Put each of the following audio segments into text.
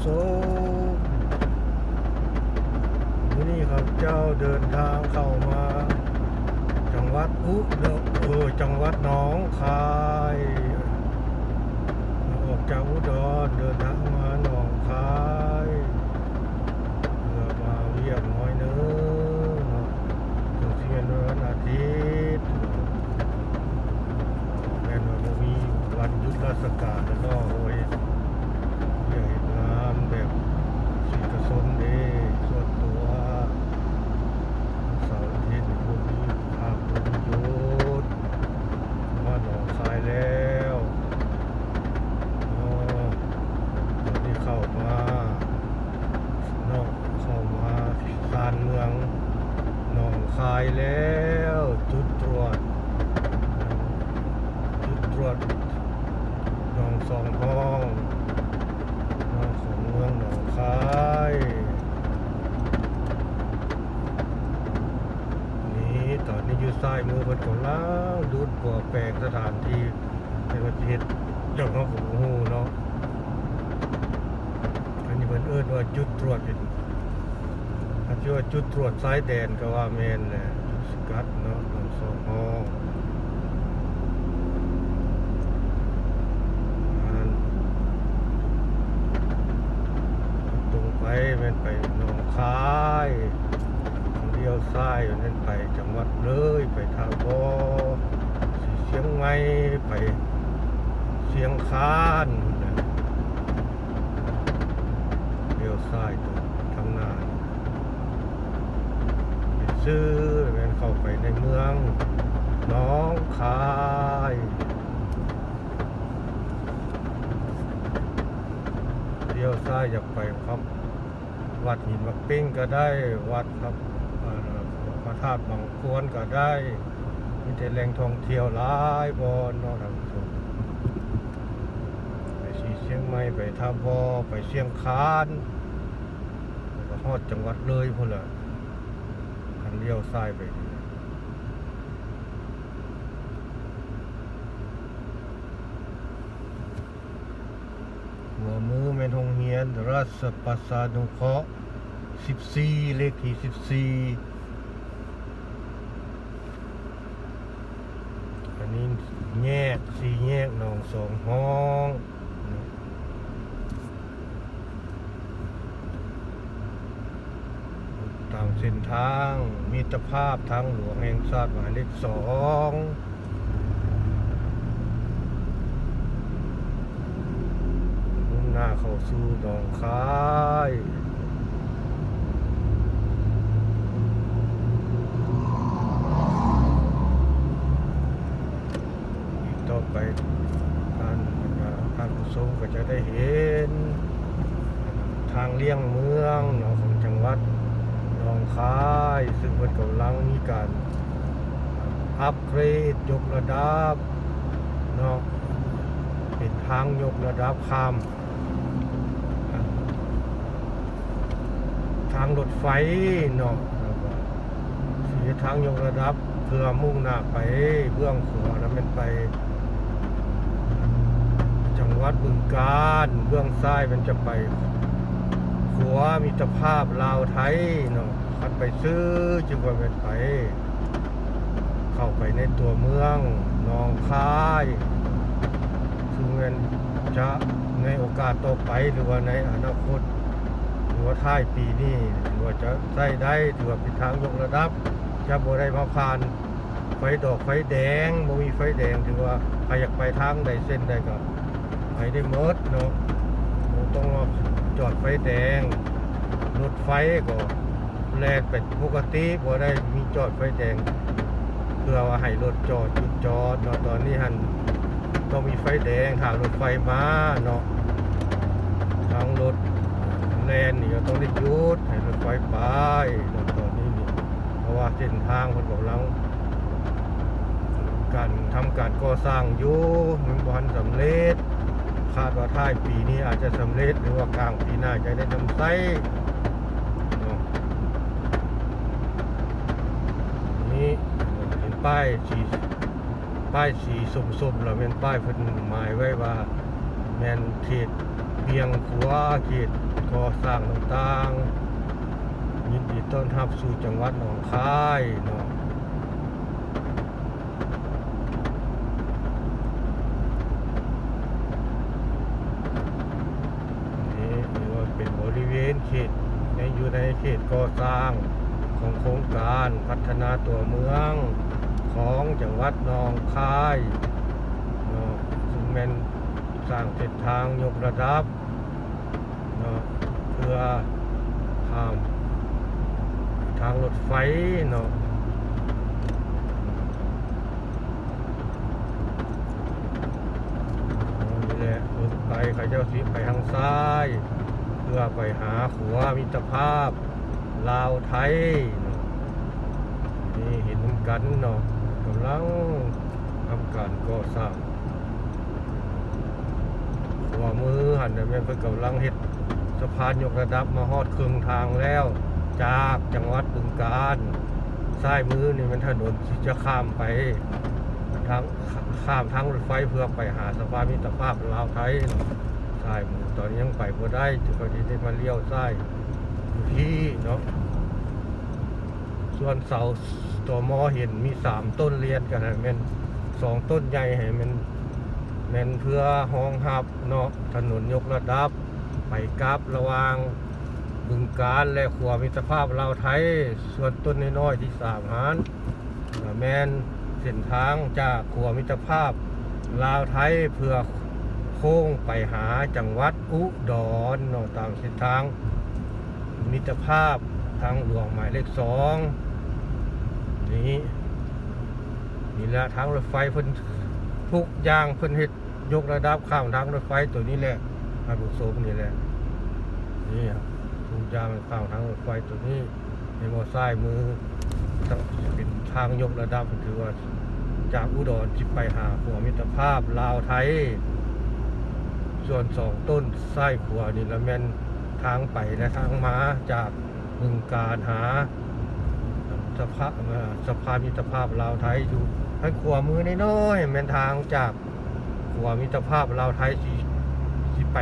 โซวันนี้ครับเจ้าเดินทางเข้ามา จังหวัดอุดรเออจังหวัดหนองคายออกจากอุดรเดินทางมาหนองคายเพื่อมาเวียกน้อยเนื้อถึงเสียนวันอาทิตย์แม่นว่ามีวันหยุดราชการแล้วเนาะโอ้ย อยากเห็นงานแบบสีกระสนเดส่วนตัวเสาร์อาทิตย์พวกนี้ภาคภูมิหยุดมาหนองคายแล้วอ๋อตอนที่เข้ามาเนอกเข้ามาสานเมืองหนองคายแล้ว จุดตรวจ จุดตรวจหนองสองห้อง เมืองของเมืองหนองคายนี่ตอนนี้อยู่ซ้ายมือเพิ่นกำลังดูดบัวแปลงสถานที่ในประเทศเจ้าของผมฮู้เนาะอันนี้เพิ่นเอิ้นว่าจุดตรวจเป็นถ้าชื่อว่า จุดตรวจสายแดนก็ว่าแม่นแหละจุดสกัดเนาะหนองสองห้องตรงไปแม่นไปหนองคายเลี้ยวซ้ายแม่นไปจังหวัดเลยไปทางบอสเชียงใหม่ไปเชียงคานเลี้ยวซ้ายตรงทางหน้าไป ซื้อแม่นเข้าไปในเมืองน้องคายเลี้ยวซ้ายอยากไปครับ วัดหินมักปิ้งก็ได้วัดครับพระธาตุบางควนก็ได้มีแต่แหล่งท่องเที่ยวหลายบอนนาะท่านผู้ชมไปสีเชียงใหม่ไปท่าบอไปเชียงคานแล้วก็ฮอดจังหวัดเลยพุ่นละันเลี้ยวซ้ายไปหัวมือแม่นโรงเรียนราชประสานุเคราะห์14 เลขที่ 14 อันนี้แยกสี่แยกหนองสองห้องตาม เส้นทางมิตรภาพทางหลวงแห่งชาติหมายเลขสองมุ่งหน้าเข้าสู่หนองคายต่อไปท่านท่านผู้ชมก็จะได้เห็น ทางเลี่ยงเมืองเนาะของจังหวัด นองคาย ซึ่งเพิ่นกำลังมีการอัปเกรดยกระดับเนาะเป็นทางยกระดับข้าม ทางรถไฟเนาะแล้วก็สียทางยกระดับเพื่อมุ่งหน้าไปเบื้องขวาแล้วมันไปจังหวัดบึงกาฬเบื้องซ้ายมันจะไปขัวมิตรภาพลาวไทยเนาะ คันไปซื้อจึงว่าเป็นไป เข้าไปในตัวเมืองหนองคายซึ่งมันจะในโอกาสต่อไปหรือว่าในอนาคตหรือว่าท้ายปีนี้หรือว่าจะใช้ได้ถือว่าเป็นทางยกระดับ จะบ่ได้มาผ่านไฟดอกไฟแดงบ่มีไฟแดงถือว่าใครอยากไปทางใดเส้นใดก็ไปได้หมดเนาะต้องมาจอดไฟแดงรถไฟก็ แล่นเป็นปกติบ่ได้มีจอดไฟแดงเพื่อว่าให้รถจอดหยุดจอดเนาะตอนนี้หันต้องมีไฟแดงทางรถไฟมาเนาะทางรถแลนนี่ก็ต้องได้หยุดให้รถไฟไปเนาะตอนนี้นี่เพราะว่าเส้นทางคนกำลังการทำการก่อสร้างอยู่มันบ่ทันสำเร็จคาดว่าท้ายปีนี้อาจจะสำเร็จหรือว่ากลางปีหน้าจะได้นำไส้เนาะนี่เห็น ป้ายสีป้ายสีส้มๆแล้วเป็นป้ายเพิ่นหมายไว้ว่าแมนเขตพียงขัวเขตก่อสร้างต่างๆยินดีต้อนรับสู่จังหวัดหนองคายเนาะนี่ถือว่าเป็นบริเวณเขตอยู่ในเขตก่อสร้างของโครงการพัฒนาตัวเมือง ของจังหวัดนองคายเนาะซึ่งเป็นสร้างเส้นทางยกระดับเนาะเพื่อข้ามทางรถไฟเนาะนี่แหละไฟเขาเจ้าสิไปทางซ้าย เพื่อไปหาขัวมิตรภาพ ลาวไทย นี่เห็นกันเนาะ กำลังทำการก่อสร้างหัวมือหันแม่นเพิ่นกำลังเฮ็ดสะพานยกระดับมาฮอดครึ่งทางแล้ว จากจังหวัดบึงกาฬซ้ายมือนี่มันถนนที่จะข้ามไปทางข้ามทางรถไฟเพื่อไปหาสะพานมิตรภาพลาวไทยซ้ายมือตอนนี้ยังไปบ่ได้จึงก็ได้มาเลี้ยวซ้ายอยู่ที่เนาะ ส่วนเสาตัวมอเห็นมีสามต้นเรียนกันแม่นสองต้นใหญ่ให้มันแม่นเพื่อห้องหับเนาะถนนยกระดับ ไปกลับระวางบึงการและขัวมิตรภาพลาวไทย ส่วนต้นน้อยๆที่สามหานแมนเส้นทางจากขัวมิตรภาพลาวไทยเพื่อโค้งไปหาจังหวัดอุดรเนาะตามเส้นทางมิตรภาพทางหลวงหมายเลขสอง นี่นี่แหละทางรถไฟเพิ่นทุกอย่างเพิ่นเฮ็ดยกระดับข้ามทางรถไฟตัวนี้แหละอาบุโซมนี่แหละนี่ครับทุกอย่างข้ามทางรถไฟตัวนี้ในมอซ้ายมือต้องเป็นทางยกระดับถือว่าจากอุดรจิไปหาขัวมิตรภาพลาวไทย ส่วนสองต้นไส้ขัวนี่ละแม่นทางไปและทางมาจากบึงการหา สภาพสภาพมิตรภาพลาวไทยอยู่ให้ขวามือน้อยๆเป็นทางจากขวามิตรภาพลาวไทยสิสิไป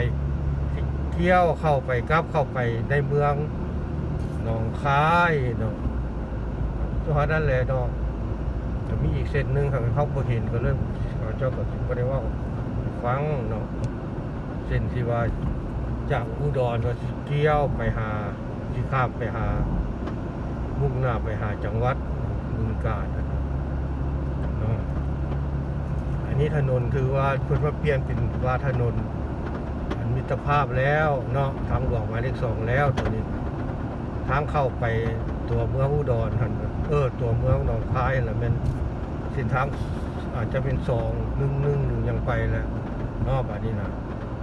สิเที่ยวเข้าไปกลับเข้าไปในเมืองหนองคายเนาะตัวนั้นแหละเนาะจะมีอีกเส้นหนึ่งครับเขาบ่เห็นก็เริ่มเขาเจ้าก็สิบ่ได้ว่าฟังเนาะเส้นที่ว่าจากอุดรก็สิเที่ยวไปหาสิข้ามไปหา มุ่งหน้าไปหาจังหวัดบึงกาฬนะเนาะอันนี้ถนนคือว่าเพิ่นว่าเปลี่ยนเป็นว่าถนนอันมิตรภาพแล้วเนาะทางหลวงหมายเลขสองแล้วตัวนี้ทางเข้าไปตัวเมืองอุดรหันเออ ตัวเมืองหนองคายแหละมันเส้นทางอาจจะเป็นสองหนึ่งหนึ่งหนึ่งยังไปแล้วเนอกอันนี้นะ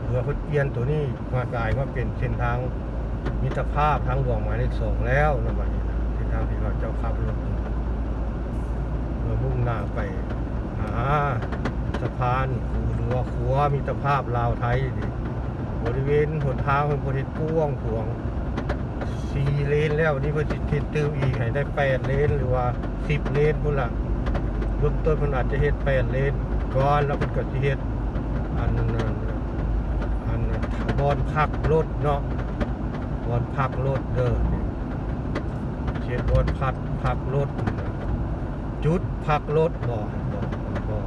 เรือเพิ่นเปลี่ยนตัวนี้มากลายมาเป็นเส้นทางมิตรภาพทางหลวงหมายเลขสองแล้วนะบัดนี้นะ เส้นทางที่เราเจ้าขับรถเรามุ่งหน้าไปหาสะพานคูเรือขัวมิตภาพลาวไทยนี่บริเวณหนทางเป็นบริเวณกว้างขวงสี่เลนแล้วนี่เพิ่นสิคิดเติมอีกให้ได้แปดเลนหรือว่าสิบเลนพุ่นละเริ่มต้นเพิ่นอาจจะเฮ็ดแปดเลนก่อนแล้วเพิ่นก็สิเฮ็ดอันนั้นอันนั้นบอนพักรถเนาะบอนพักรถเด้อน เฮ็ดบอนพักพักรถจุดพักรถบ่บ่บ่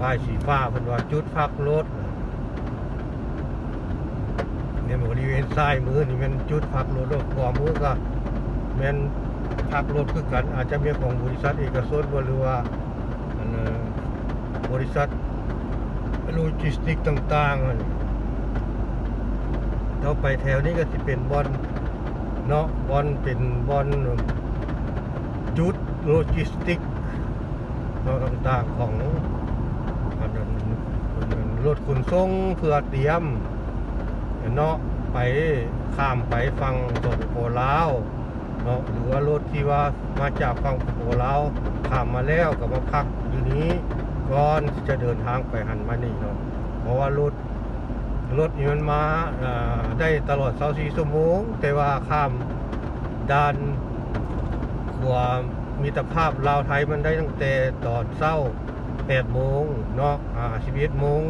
ป้ายสีฟ้าเพิ่นว่าจุดพักรถเนี่ยบริเวณซ้ายมือนี่มันจุดพักรถขวามือก็แม่นพักรถคือกัน อาจจะเป็นของบริษัทเอกชนบ่หรือว่าอันบริษัทโลจิสติกต่างๆนั่นต่อไปแถวนี้ก็สิเป็นบอน เนาะบอนเป็นบอนจุดโลจิสติกเราต่างๆของรถขนส่งเพื่อเตรียมเนาะไปข้ามไปฟังสปปลาวเนาะหรือว่ารถที่ว่ามาจากฟังสปปลาวข้ามมาแล้วก็มาพักอยู่นี้ก่อนที่จะเดินทางไปหันมานี่เนาะเพราะว่ารถ รถนี่มันมาาได้ตลอด24ชั่วโมง แต่ว่าข้ามด่านความมิตรภาพลาวไทยมันได้ตั้งแต่ตอนเช้า8โมงเนาะอ่า11โมง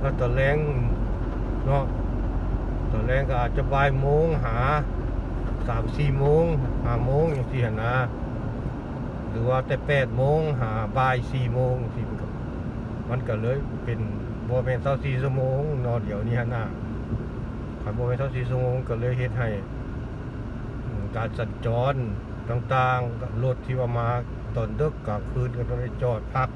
แล้วตอนแรงเนาะตอนแรกก็อาจจะบ่ายโมงหาสามสี่โมงห้าโมงอย่างที่เห็นนะ หรือว่าแต่แปดโมงหาบ่ายสี่โมงที่มันก็ มันก็เลยเป็นโมเมนเท่าสี่ชั่วโมงนอนเดี๋ยวนี้ฮะหนะขันโมเมนเท่าสี่ชั่วโมงก็เลยเฮ็ดให้การสัญจรต่างๆกับรถที่ว่ามาตอนดึกกลางคืนก็ต้องได้จอดพัก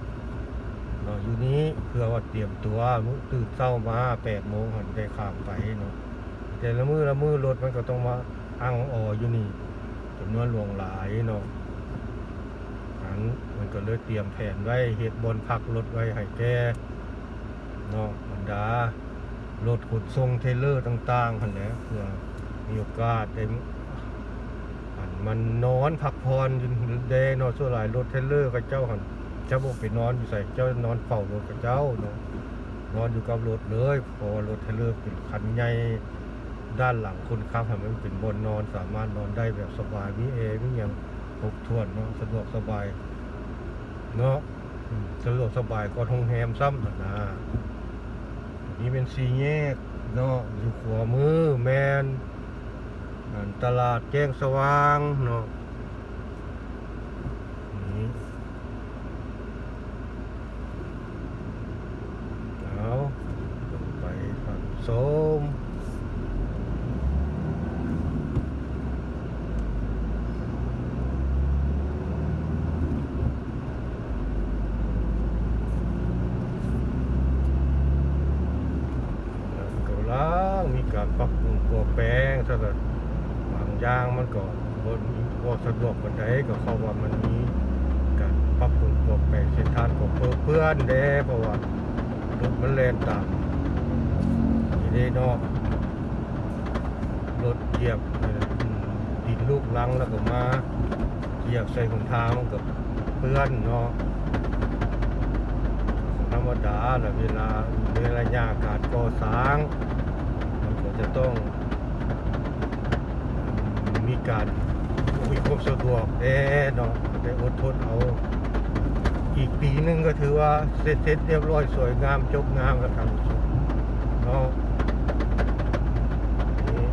เนาะอยู่นี้เพื่อว่าเตรียมตัวมื้อตื่นเช้ามาแปดโมงหันได้ข้ามไปเนาะแต่ละมือละมือรถมันก็ต้องมาอังอออยู่นี่จำนวนหลวงหลายเนาะ ก็เลยเตรียมแผนไว้เฮ็ดบนพักรถไว้ให้แกเนาะบรรดารถขนส่งเทเลอร์ต่างๆหันแหละเพื่อมีโอกาสได้อันมันนอนพักผ่อนอยู่แดเนาะส่วนหลายรถเทเลอร์กับเจ้าหันเจ้าบ่ไปนอนอยู่ใส่เจ้านอนเฝ้ารถกับเจ้าเนาะนอนอยู่กับรถเลยพราะว่ารถเทเลอร์เป็นคันใหญ่ด้านหลังคนขับให้มันเป็นบนนอนสามารถนอนได้แบบสบายมีแอร์มีหยังครบถ้วนเนาะสะดวกสบาย เนาะอืมสะดวกสบายก็ทงแฮมซ้ำหั่นนะนี่เป็นสีแยกเนาะอยู่ขวามือแมนอันตลาดแจ้งสว่างเนาะนี่เอาลงไปฝั่งโสม ก็ล้างมีการปรับปรุงตัวแปลงซะละบางอย่างมันก็บนบ่สะดว กปานใดก็เพราว่ามันมีการปรับปรุงตัวแปลงเส้นทางก็เพื่อเพื่อนเด้เพราะว่ารถมันแล่นตามนี่เด้เนาะรถเหยียบดินลูกลังแล้วก็มาเหยียบใส่หนทางมันก็เปื้อนเนาะธรรมดาแหละเวลาเวลายาการก่อสร้างมันก็จะต้องมีการ มีความสะดวกแน่เนาะได้อดทนเอา อีกปีนึงก็ถือว่าเสร็จเสร็จเรียบร้อยสวยงามจบงามแล้วครับเนาะนี่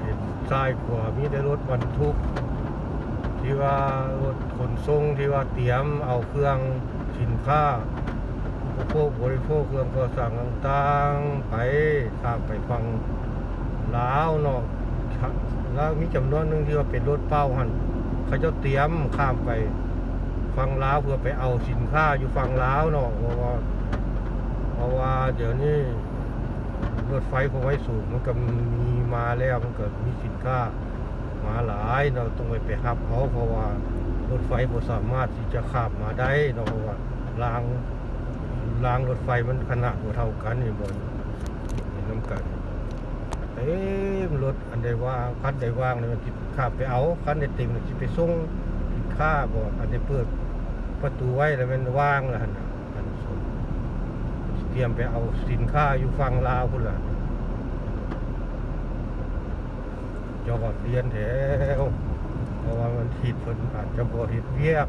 เห็น ซ้ายขวามีแต่รถบรรทุก ที่ว่ารถขนส่งที่ว่าเตรียมเอาเครื่องสินค้าอุปโภคบริโภคเครื่องก่อสร้างต่างๆไปทางไปฟังลาวเนาะแล้วมีจำนวนหนึ่งที่ว่าเป็นรถเป้าหันเขาจะเตรียมข้ามไปฟังลาวเพื่อไปเอาสินค้าอยู่ฟังลาวเนาะเพราะว่าเพราะว่าเดี๋ยวนี้ รถไฟควาไว้สูงมันก็มีมาแล้วมันก็มีสินค้ามาหลายเราต้องไปไปรับเขาเพราะว่ารถไฟบ่สามารถที่จะขับมาได้เนาะเพราะว่ารางรางรถไฟมันขนาดบ่เท่ากันนี่บ่เห็นน้ำกันเต็มรถอันใดว่างคันใดว่างนี่มันสิขับไปเอาคันใดเต็มนี่สิไปส่งสินค้าบ่อันใดเปิดประตูไว้แล้วมันว่างแล้วหั่นน่ะ เตรียมไปเอาสินค้าอยู่ฝั่งลาวพุ่นล่ะจอดเรียนแถวเพราะว่ามันผิดเพิ่นอาจจะบ่เฮ็ดเวียก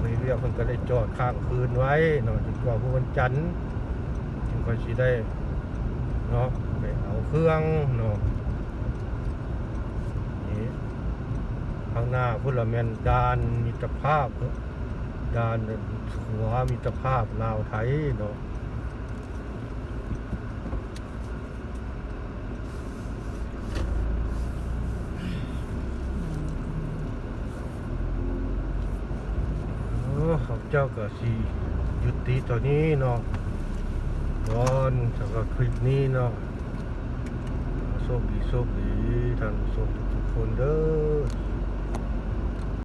ไม่เวียกเพิ่นก็ได้จอดค้างคืนไว้เนาะจนกว่าผู้วันจันทร์จึงค่อยสิได้เนาะไปเอาเครื่องเนาะนี่ข้างหน้าพุ่นละแม่นด่านมิตรภาพด่านหัวมิตรภาพลาวไทยเนาะ ขออข้าพเจ้าก็สิยุติตอนนี้เนาะก่อนสำหรับคลิปนี้เนาะโชคดีโชคดีท่านผู้ชมทุกๆคนเด้อ